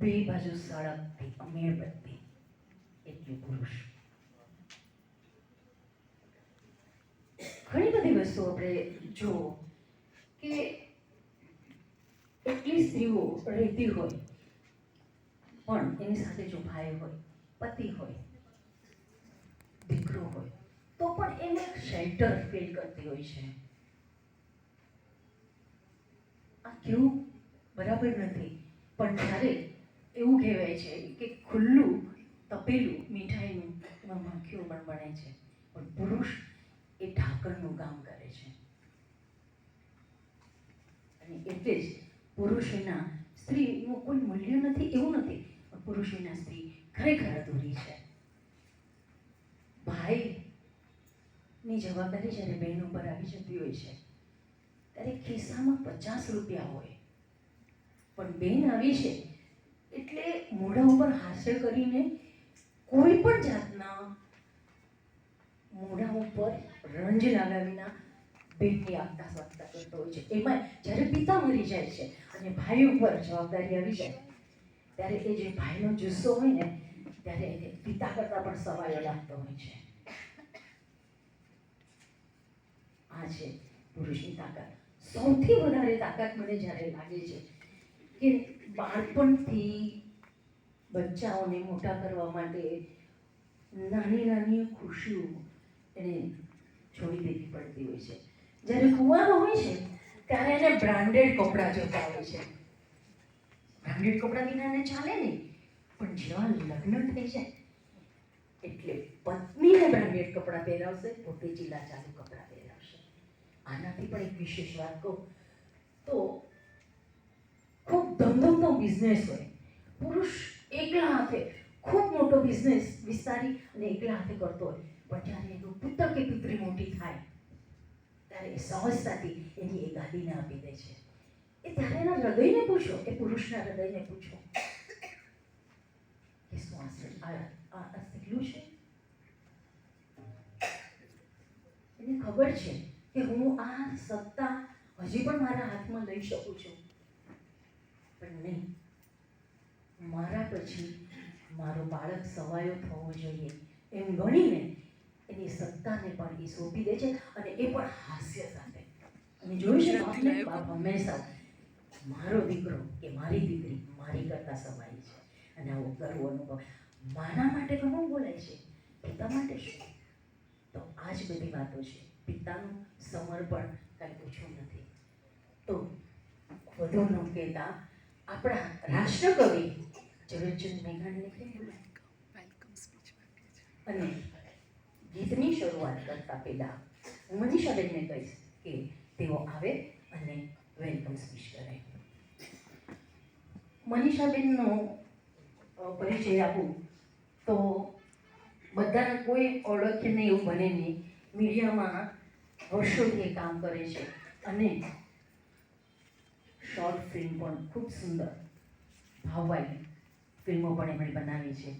બે બાજુ સળગતી મીણબત્તી એટલે પુરુષ. ઘણી બધી વસ્તુઓ આપણે જો કે એટલી સ્ત્રીઓ રહેતી હોય, પણ એની સાથે જો ભાઈ હોય, પતિ હોય, દીકરો હોય, તો પણ એને શેલ્ટર ફીલ કરતી હોય છે. આ કેવું બરાબર નથી, પણ જ્યારે એવું કહેવાય છે કે ખુલ્લું, તપેલું મીઠાઈનું એમાં માખીઓ પણ બને છે. પણ પુરુષ એ ઢાંકણનું કામ કરે છે. અને એટલે જ પુરુષ વિના સ્ત્રીનું કોઈ મૂલ્ય નથી, એવું નથી, પણ પુરુષના સ્ત્રી ખરેખર અધૂરી છે. ભાઈની જવાબદારી જ્યારે બહેન ઉપર આવી જતી હોય છે, ત્યારે ખિસ્સામાં પચાસ રૂપિયા હોય. પણ બેન આવી છે ઉપર કરીને કોઈ પણ જાતના મોઢા ઉપર રંજ લાવ્યા વિના બેનની આપતા સ્વાગતા કરતો હોય છે. એમાં જ્યારે પિતા મરી જાય છે અને ભાઈ ઉપર જવાબદારી આવી જાય, ત્યારે એ જે ભાઈનો જુસ્સો હોય ને, ત્યારે એને પિતા કરતાં પણ સવાયો લાગતો હોય છે. આ છે પુરુષની તાકાત. સૌથી વધારે તાકાત મને જ્યારે લાગે છે કે બાળપણથી બચ્ચાઓને મોટા કરવા માટે નાની નાની ખુશીઓ એને છોડી દેવી પડતી હોય છે. જ્યારે કુંવારો હોય છે, ત્યારે એને બ્રાન્ડેડ કપડાં જોતા હોય છે. બ્રાન્ડેડ કપડાં વિના એને ચાલે નહીં, પણ જેવા લગ્ન થઈ જાય, એટલે પત્નીને બ્રાન્ડેડ કપડાં પહેરાવશે, પોતે ચીલા ચાલુ કપડાં પહેરાવશે. આનાથી પણ એક વિશેષ વાત કહું તો, ખૂબ ધમધમતો બિઝનેસ હોય. પુરુષ એકલા હાથે ખૂબ મોટો બિઝનેસ વિસ્તારી અને એકલા હાથે કરતો હોય. પણ જ્યારે એનું પુત્ર કે પુત્રી મોટી થાય, ત્યારે એ સહજતાથી એની એ ગાદીને આપી દે છે. એ ત્યારે એના હૃદયને પૂછો, એ પુરુષના હૃદયને પૂછો કે શું આ સ- આ આ આ છે? એને ખબર છે કે હું આ સત્તા હજી પણ મારા હાથમાં લઈ શકું છું. પણ નહીં. મારા પછી મારો બાળક સવાયો થવો જોઈએ એમ ગણીને એની સત્તાને પણ એ સોંપી દે છે અને એ પણ હાસ્ય સાથે. અને જોઈ છે આપણે બાપ હંમેશા મારો દીકરો કે મારી દીકરી મારી કરતા સમાય છે. અને આવો ગર્વ અનુભવ. માના માટે ઘણું બોલાય છે? પિતા માટે શું? તો આ જ બધી વાતો છે. પિતાનું સમર્પણ કાંઈ ઓછું નથી. તો વધુ ન કહેતા આપણા રાષ્ટ્રકવિ ઝવેરચંદ મેઘાણીને સ્પીચ અને ગીતની શરૂઆત કરતા પહેલા હું મનીષાબેનને કહીશ કે તેઓ આવે અને વેલકમ સ્પીચ કરે. મનીષાબેનનો પરિચય આપું તો બધાને કોઈ ઓળખે નહીં એવું બને નહીં. મીડિયામાં વર્ષોથી કામ કરે છે અને શોર્ટ ફિલ્મ પણ ખૂબ સુંદર ભાવવાળી ફિલ્મો પણ એમણે બનાવી છે.